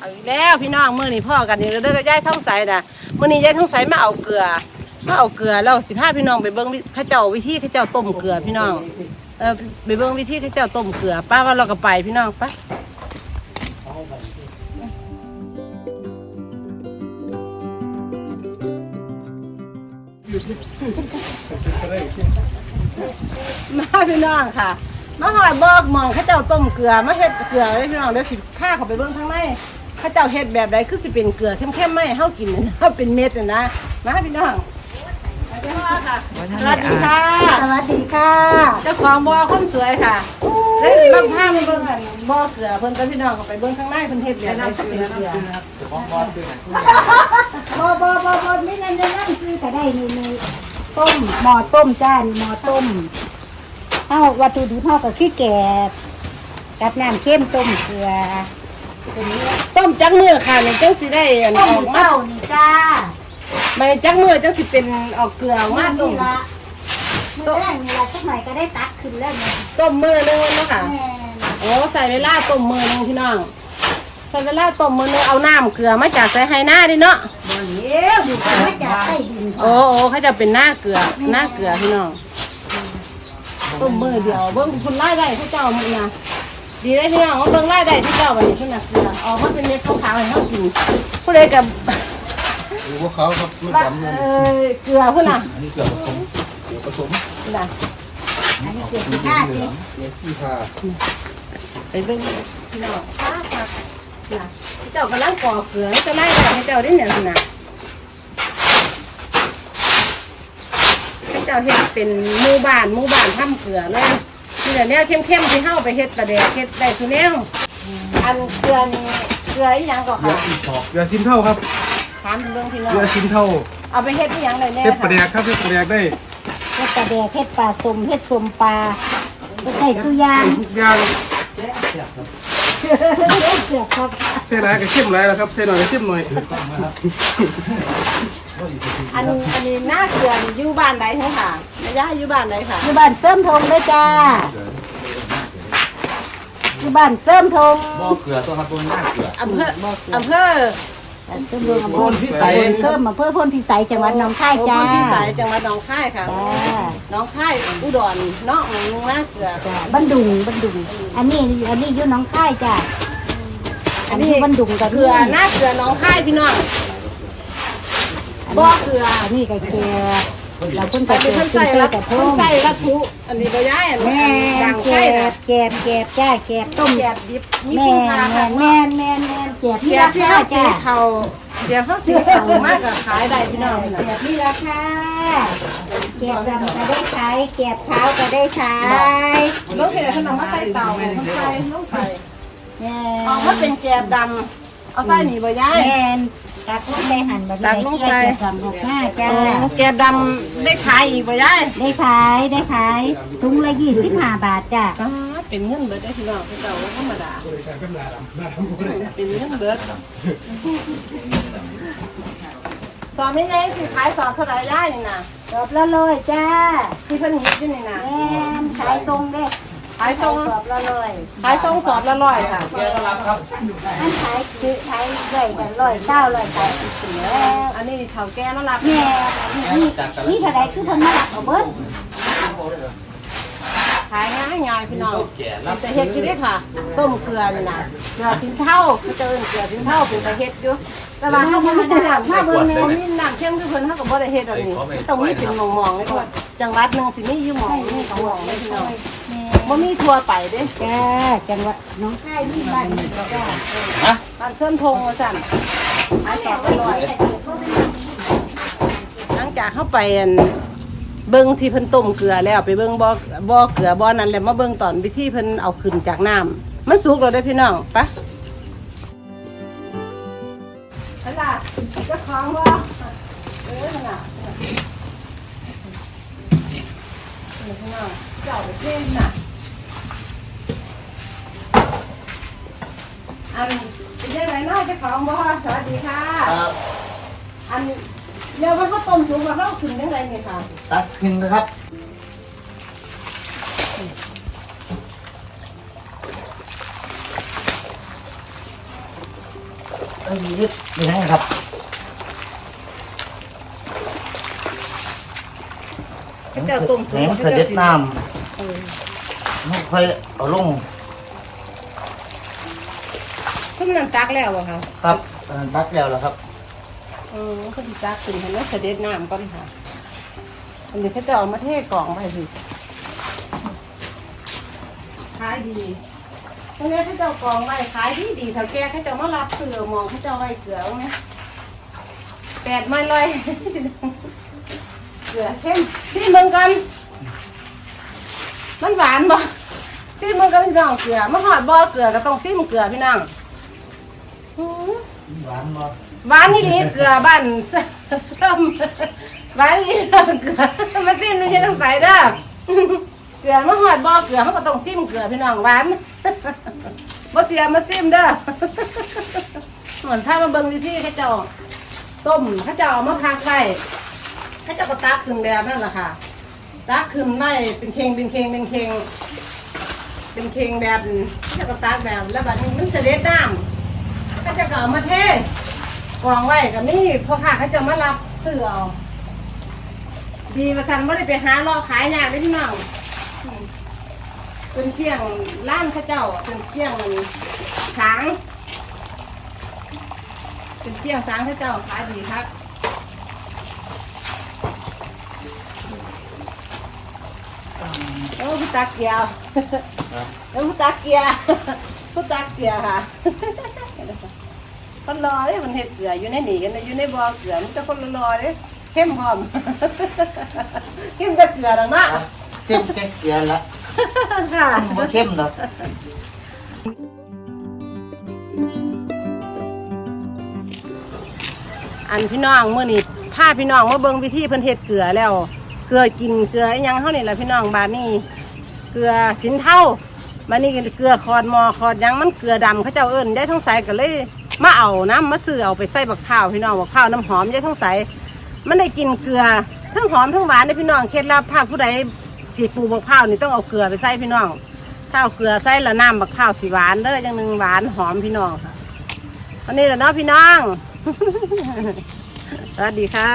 เอาอีกแล้วพี่น้องมื้อนี้พ่อกันนี่เราได้อกับยายท่องใสน่ะมื้อนี้ยายท่องใสมาเอาเกลือมาเอาเกลือแล้วสิพาพี่น้องไปเบิ่งวิเขาเจ้าวิธีเขาเจ้าต้มเกลือพี่น้องเออไปเบิ่งวิธีเขาเจ้าต้มเกลือป้าว่าเราก็ไปพี่น้องไปมาพี่น้องค่ะมาหอยบอกหมองเขาเจ้าต้มเกลือมาเฮ็ดเกลือเลยพี่น้องเดี๋ยวสิพาเขาไปเบิ่งข้างใน ขาเจ้าเฮ็ดแบบใดคือสิเป็นเกลือเข้มๆไหมให้เฮากินนะเป็นเม็ดน่ะนะมาพี่น้องไปเด้อค่ะสวัสดีค่ะ สวัสดีค่ะ เจ้าของบ่อคนสวยค่ะเล่นบางผ้ามาเบิ่งกันบ่อเกลือเพิ่นกับพี่น้องก็ไปเบิ่งข้างในเพิ่นเฮ็ดแบบใดสิเป็นเกลือบอบอบอบอไม่นั่นจะนั่งซื้อแต่ได้นี่นี่ต้มหม้อต้มจ้านี่หม้อต้มเอาวัตถุดิบเท่ากับขี้แกบกับน้ำเข้มต้มเกลือ ตัวนี้ต้มจักมื้อค่ะนี่จังสิได้อันต้อมอกมาเศร้านี่จ้ามันจักมื้อจังสิเป็นออกเกลือออกมาต้มนี่ละเมื่อแรกนี่ละสักหน่อยก็ได้ตักขึ้นแล้วเนี่ยต้มมื้อนึงเนาะค่ะ แม่โอ้ใส่เวลาต้มมือนึงพี่น้องใส่เวลาต้มมือนึงเอาน้ำเกลือมาจากใส่ไฮหน้าดิเนาะบ่เลี้ยวอยู่กันมาจากใต้ดินโอ้โอ้เขาจะเป็นหน้าเกลือหน้าเกลือพี่น้องต้มมือเดียวเบิ้งคุณไล่ได้ที่เจ้ามึงนะ ดีได้พี่น้องว่าเบิ้งไล่ได้ที่เจ้าวันนี้ขึ้นนะเกลือออกมาเป็นเม็ดขาวๆให้เขากินผู้ใดกับดูพวกเขาครับไม่บ้าจำเอเลยอเกลือพุ่นน่ะอันนี้เกลือผสมเกลือผสมพุ่นน่ะอันนี้เกลือขี้ข้าสิเกลือขี้ทาไปเบิ้งพี่น้องป้าค่ะน่ะที่เจ้ากำลังก่อเกลือแล้วจะไล่ได้ให้เจ้าได้เนี่ยพุ่นน่ะเจ้าเฮ็ดเป็นหมู่บ้านหมู่บ้านทำเกลือเลย นี่แหละแนวเข้มๆที่เฮาไปเฮ็ดประเดกเฮ็ดได้ทุกแนวอันเกลือนี่เกลืออีหยังก็เกลือค่ะอีทอกเกลือซิมเท่าครับถามเรื่องพี่น้องเกลือซิมเท่าเอาไปเฮ็ดอีหยังได้แน่เฮ็ดปค่ะลาแดกครับเฮ็ดปลาแดกได้เฮ็ดปลาแดกเฮ็ดปลาสมเฮ็ดสมปลาเฮ็ดใส่สุยางทุกอย่างเสือกครับใส่หลายก็เข้มหลายแล้วครับใส่หน่อยก็เข้มหน่อยอันอันนี้หน้าเกลือนี่อยู่บ้านใดเหรอค่ะแม่ย่าอยู่บ้านใดค่ะอยู่บ้านเสริมธงเลยจ้า อยู่บ้านเสริมธงบ่อเกลือตัวครับตัวหน้าเกลืออำเภออำเภอบ้านเสริมธงอำเภโพอนพิสัยเสริมอำเภอพนพิสัยจังหวัดหนองคายจ้าโอ้พิสัยจังหวัดหนองคายค่ะจ้าหนองคายอุดรเนาะหน้าเกลือจ้าบันดุงบันดุง อันนี้อันนี้อยู่หนองคายจ้าอันนี้บันดุงกับเกลือหน้าเกลือหนองคายพี่น้องบ่อเกลืออันนี้กับเกลือ เราเพิ่งไปไปเป็เจนอคนขึ้นใส่เต้ละกับคพ่อนใส่ละทุอันนี้บ่ย้ายอันแม่ดังแกไข่บนะแกบแกบจ้าแกบต้มแกบดิบมีแม่คุณค่าค่ะแม่แม่แม่แกบเกีที่ยราบที่คาเขาสีจ้าเขาเกียบเขาสีเขามากกับขายได้พี่น้องแกบที่ราคาแกบดำก็ได้ขายแกบขาวก็ได้ขายลูกเห็นขนมมาใส่เตามันใส่ลงไปแม่ออกมาเป็นแกบดำ เอาใส่หนีบ่ย้าย แม่ตักลงไปหั่นบัดตักลงใส่แกบดำหกห้าจ้าแกบดำได้ขายอีกบ่ย้ายได้ขายได้ขายถุงละยี่สิบห้าบาทจ้าป้าดเป็นเงินเบิดได้พี่น้องพี่เจ้าธรรมดาเป็นเงินเบิดสอบนี่ไงสิขายสอบเท่าไหร่ได้นี่นะจบละร้อยจ้าที่เพิ่นเฮ็ดอยู่นี่นะแม่ขายทรงเด้ ขายส่งจบละร้อยขายส่งสอบละร้อยค่ะอันขายคือขายร้อยกันร้อยเก้าร้อยแปดสิบสี่แล้วอันนี้เฒ่าแก่มารับแม่นี่นี่เท่าไรคือเพิ่นมาหลักเอาเบิดขายง่ายง่ายๆพี่น้องแก่รับแต่เฮ็ดอยู่เด้ค่ะ ต้มเกลือนี่นะเกลือสินเท่าเขาจะเอิ้นเกลือสินเท่าเป็นแต่เฮ็ดอยู่แต่ว่าเฮาบ่ได้น้ำถ้าเบิ่งแม่มีน้ำเข้มคือเพิ่นเฮาก็บ่ได้เฮ็ดดอกนี่ต้องมีเป็นหม่องๆเลยว่าจังหวัดหนึงสิมีอยู่หม่องนี่สองหม่องเลยพี่น้องแม่ บ่มีทั่วไปเด้จ้าจังหวัดหน้องคายนี่บ้านนี่จ้าฮะบ้านเสริมธงว่าซั่นขายสอบละร้อยหลังจากเข้าไปอันเบิ่งที่เพิ่นต้มเกลือแล้วไปเบิ่งบ่อบ่อเกลือบ่อนั้นแล้วมาเบิ่งตอนวิธีเพิ่นเอาขึ้นจากน้ำมันสุกแล้วเด้อพี่น้องไปไปล่ะเจ้าของบ่เออนั่นน่ะนี่พี่น้องเจ้าไปเพ่นน่ะ อันเป็นยังไงน้อยเจ้าของบ่สวัสดีค่ะ ครับอันเรียกว่าข้าวต้มสุกแล้วข้าวขึ้นยังไงนี่ค่ะตักขึ้นนะครับอันนี้ยึดไม่ได้ครับเขาเจ้าต้มสุแหกงเสด็จน้เออำไม่ค่อยเอาลง ซึ่งนั่นตักแล้วอะค่ะครับอันนั้นตักแล้วแล้วครับเออเขาดีตักขึ้นเห็นแล้วเสด็จน้ำก่อนค่ะ อันนี้เขาจะเอามาเทกล่องไปสิขายดีตรงนี้เขาจะเอากล่องไว้ขายดีดีๆเท่าแก่เขาจะมารับเสือมองเขาจะเอาไว้เกลือตรงนี้แปดไม้ลอยเกลือเข้มซีมึงกัน มันหวานบ่ซีมึงกันพี่น้องเกลือมาหอดบ่อเกลือก็ต้องซีมเกลือพี่น้องอื้อหวานบ่หวานนี่ลีเกลือบ้านเสส้มหวานนี่เกลือมาซิมนี่ต้องใส่เด้อเกลือมาหอดบ่อเกลือเขาก็ต้องซิมเกลือพี่น้องหวานบ่เสียมาซิมเด้อเหมือนถ้ามาเบิ่งวิธีเขาเจ้าต้มเขาเจ้าเอามาพักไว้เขาเจ้าก็ตักขึ้นแบบนั่นแหละค่ะตักขึ้นไว้เป็นเข่งเป็นเข่งเป็นเข่งเป็นเข่งแบบนี้าเจ้าก็ตักแบบแล้วบัดนี้มันเสด็จน้ำ ก็จะเอามาเทกองไว้กับนี่พ่อค้าเขาจะมารับซื้อเอาดีประทันไม่ได้ไปหารอขายยากเลยพี่น้องอืมเป็นเกี่ยงร้านเข้าเจ้าเป็นเกี่ยงช้างเป็นเกี่ยงช้างเข้าเจ้าขายดีครับแล้วผู้ตักเกียวแล้วผู้ตักเกียวผู้ตักเกียวค่ะ คนรอเลยมันเห็ดเกลืออยู่ในนี่กันนะอยู่ในบ่อเกลือมันจะคนรอเลยเข้มพร้อม เข้มกับเกลือหรอกนะเข้มแค่เกลือละค่ะบ่เข้มดอกอันพี่น้องเมื่อนี้พาพี่น้องมาเบิ่งวิธีเพิ่นเฮ็ดเกลือแล้ว เกลือกินเกลืออิหยังเฮานี่แหละพี่น้องบาดนี้ เกลือสินเท่าบาดนี้เกลือคอดหมอคอดหยังมันเกลือดำเขาเจ้าเอิ้นได้ทั้งสายก็เลย มาเอาน้ำมาซื้อเอาไปใส่บักข้าวพี่น้องบักข้าวน้ำหอมยายทั้งใสมันได้กินเกลือทั้งหอมทั้งหวานในพี่น้องเคล็ดลับถ้าผู้ใดสีปูบักข้าวนี่ต้องเอาเกลือไปใส่พี่น้องถ้าเอาเกลือใส่แล้วน้ำบักข้าวสีหวานเด้อจังหนึ่งหวานหอมพี่น้องค่ะวันนี้แหละเนาะพี่น้อง สวัสดีค่ะ